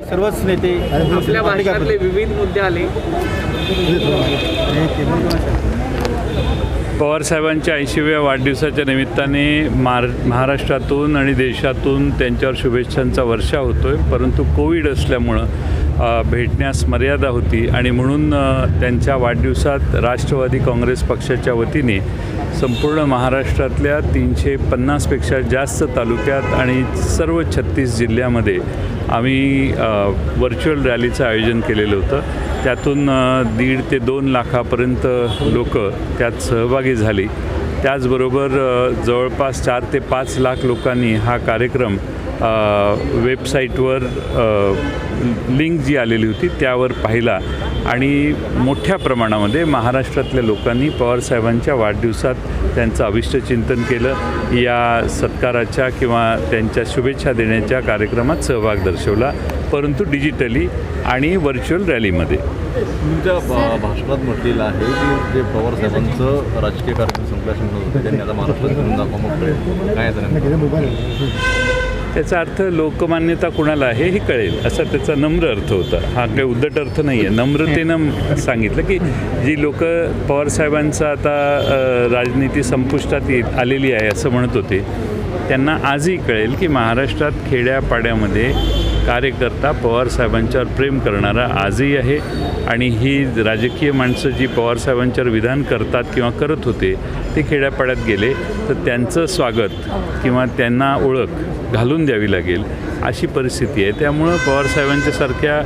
सर्वच नेते आपल्या भाषणातले विविध मुद्दे आले. पवारसाहेबांच्या ऐंशीव्या वाढदिवसाच्या निमित्ताने मार महाराष्ट्रातून आणि देशातून त्यांच्यावर शुभेच्छांचा वर्षा होतो आहे परंतु कोविड असल्यामुळं भेटण्यास मर्यादा होती आणि म्हणून त्यांच्या वाढदिवसात राष्ट्रवादी काँग्रेस पक्षाच्या वतीने संपूर्ण महाराष्ट्रातल्या तीनशे पन्नासपेक्षा जास्त तालुक्यात आणि सर्व छत्तीस जिल्ह्यामध्ये आम्ही व्हर्च्युअल रॅलीचं आयोजन केलेलं होतं. त्यातून दीड ते दोन लाखापर्यंत लोक त्यात सहभागी झाली. त्याचबरोबर जवळपास चार ते पाच लाख लोकांनी हा कार्यक्रम वेबसाईटवर लिंक जी आलेली होती त्यावर पाहिला. आणि मोठ्या प्रमाणामध्ये महाराष्ट्रातल्या लोकांनी पवारसाहेबांच्या वाढदिवसात त्यांचं अविष्टचिंतन केलं. या सत्काराच्या किंवा त्यांच्या शुभेच्छा देण्याच्या कार्यक्रमात सहभाग दर्शवला परंतु डिजिटली आणि व्हर्च्युअल रॅलीमध्ये तुमच्या भा- भाषणात म्हटलेलं आहे की जे पवार साहेबांचं राजकीय कार्यक्रम संपल्याचे म्हणत होते त्यांनी आता महाराष्ट्रात घेऊन दाखवा मग कळेल. काय? त्याचा अर्थ लोकमान्यता कुणाला आहे हे कळेल असा त्याचा नम्र अर्थ होता हा काही उद्धट अर्थ नाही आहे नम्रतेनं सांगितलं की जी लोक पवारसाहेबांचं आता राजनीती संपुष्टात येत आलेली आहे असं म्हणत होते त्यांना आजही कळेल की महाराष्ट्रात खेड्यापाड्यामध्ये कार्यकर्ता पवारसाहेबांच्यावर प्रेम करणारा आजही आहे आणि ही राजकीय माणसं जी पवारसाहेबांच्यावर विधान करतात किंवा करत होते ते खेड्यापाड्यात गेले तर त्यांचं स्वागत किंवा त्यांना ओळख घालून द्यावी लागेल अशी परिस्थिती आहे. त्यामुळं पवारसाहेबांच्यासारख्या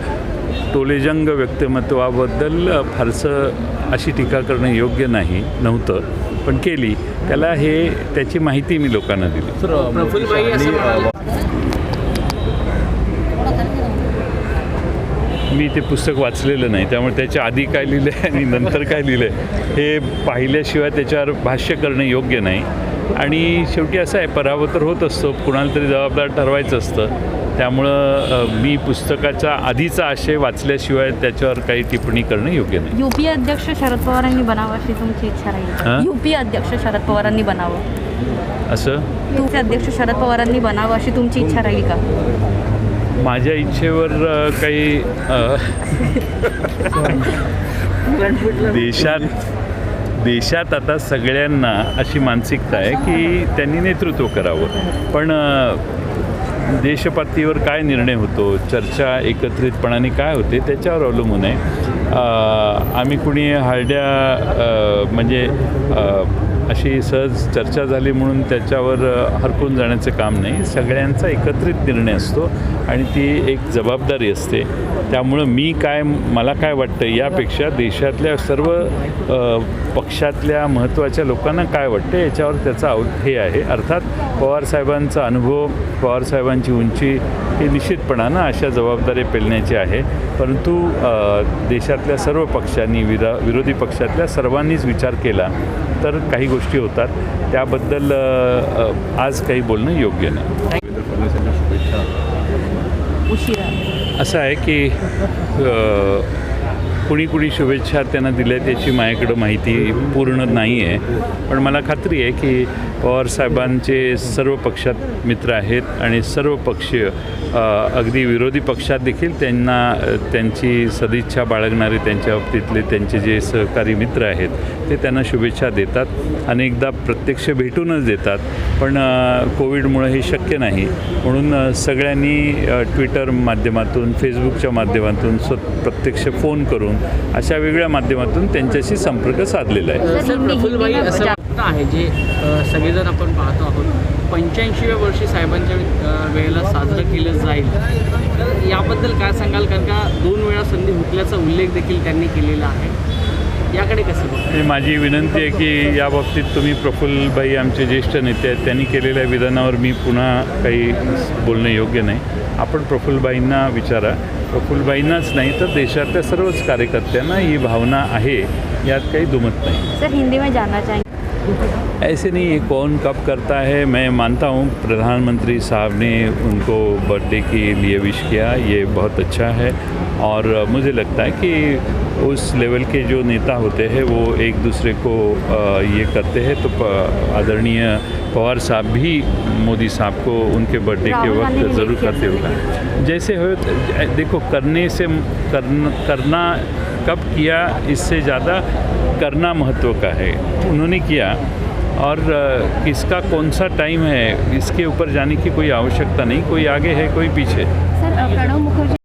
टोलेजंग व्यक्तिमत्वाबद्दल फारसं अशी टीका करणं योग्य नाही नव्हतं पण केली. त्याला हे त्याची माहिती मी लोकांना दिली सर प्रफुल्लबाई असं म्हणाले मी ते पुस्तक वाचलेलं नाही त्यामुळे त्याच्या आधी काय लिहिलं आहे आणि नंतर काय लिहिलं आहे हे पाहिल्याशिवाय त्याच्यावर भाष्य करणं योग्य नाही. आणि शेवटी असं आहे पराभव तर होत असतो कुणाला तरी जबाबदार ठरवायचं असतं. त्यामुळं मी पुस्तकाचा आधीचा आशय वाचल्याशिवाय त्याच्यावर काही टिप्पणी करणं योग्य नाही. युपी अध्यक्ष शरद पवारांनी बनावं अशी तुमची इच्छा राहील युपी अध्यक्ष शरद पवारांनी बनावं. असं? तुमचे अध्यक्ष शरद पवारांनी बनावं अशी तुमची इच्छा राहील का? माझ्या इच्छेवर काही देशात देशात आता सगळ्यांना अशी मानसिकता आहे की त्यांनी नेतृत्व करावं. पण देशपातळीवर काय निर्णय होतो चर्चा एकत्रितपणाने काय होते त्याच्यावर अवलंबून आहे. आम्ही कुणी हार्ड्या म्हणजे अशी सहज चर्चा झाली म्हणून त्याच्यावर हरकून जाण्याचं काम नाही. सगळ्यांचा एकत्रित निर्णय असतो आणि ती एक जबाबदारी असते. त्यामुळं मी काय मला काय वाटतं यापेक्षा देशातल्या सर्व पक्षातल्या महत्त्वाच्या लोकांना काय वाटतं याच्यावर त्याचा आव हे आहे. अर्थात पवारसाहेबांचा अनुभव पवारसाहेबांची उंची ही निश्चितपणानं अशा जबाबदारी पेलण्याची आहे. परंतु देशातल्या सर्व पक्षांनी विरा विरोधी पक्षातल्या सर्वांनीच विचार केला तर काही गोष्टी होतात. त्याबद्दल आज काही बोलणं योग्य नाही. असं आहे की कुणी कुणी शुभेच्छा त्यांना दिल्या त्याची माझ्याकडं माहिती पूर्ण नाही आहे पण मला खात्री आहे की पवारसाहेबांचे सर्व पक्षात मित्र आहेत आणि सर्व पक्षीय अगदी विरोधी पक्षात देखील त्यांना त्यांची सदिच्छा बाळगणारे त्यांच्या बाबतीतले त्यांचे जे सहकारी मित्र आहेत ते त्यांना शुभेच्छा देतात. अनेकदा प्रत्यक्ष भेटूनच देतात. पण कोविडमुळे कोविडमुळं हे शक्य नाही. म्हणून सगळ्यांनी ट्विटर माध्यमातून फेसबुकच्या माध्यमातून स्व प्रत्यक्ष फोन करून अशा वेगळ्या माध्यमातून त्यांच्याशी संपर्क साधलेला आहे. सर असं वाटतं आहे जे सगळेजण आपण पाहतो आहोत. पंच्याऐंशीव्या वर्षी साहेबांच्या वेळेला साजरं केलं जाईल. तर याबद्दल काय सांगाल? कारण का दोन वेळा संधी हुकल्याचा उल्लेख देखील त्यांनी केलेला आहे. याकडे कसं माझी विनंती आहे की या बाबतीत तुम्ही प्रफुल्लबाई आमचे ज्येष्ठ नेते आहेत त्यांनी केलेल्या विधानावर मी पुन्हा काही बोलणं योग्य नाही. आपण प्रफुल्लबाईंना विचारा. प्रफुलबाईंनाच नाही तर देशातल्या सर्वच कार्यकर्त्यांना ही भावना आहे यात काही दुमत नाही. सर हिंदी में जानना चाहेंगे. ऐसे नहीं ये कौन कब करता है? मैं मानता हूँ प्रधानमंत्री साहब ने उनको बर्थडे के लिए विश किया ये बहुत अच्छा है। और मुझे लगता है कि उस लेवल के जो नेता होते हैं वो एक दूसरे को ये करते हैं। तो आदरणीय पवार साहब भी मोदी साहब को उनके बर्थडे के वक्त ज़रूर करते होगा। जैसे हो देखो करने से करना करना कब किया, इससे ज़्यादा करना महत्व का है। उन्होंने किया। और किसका कौन सा टाइम है, इसके ऊपर जाने की कोई आवश्यकता नहीं, कोई आगे है, कोई पीछे? सर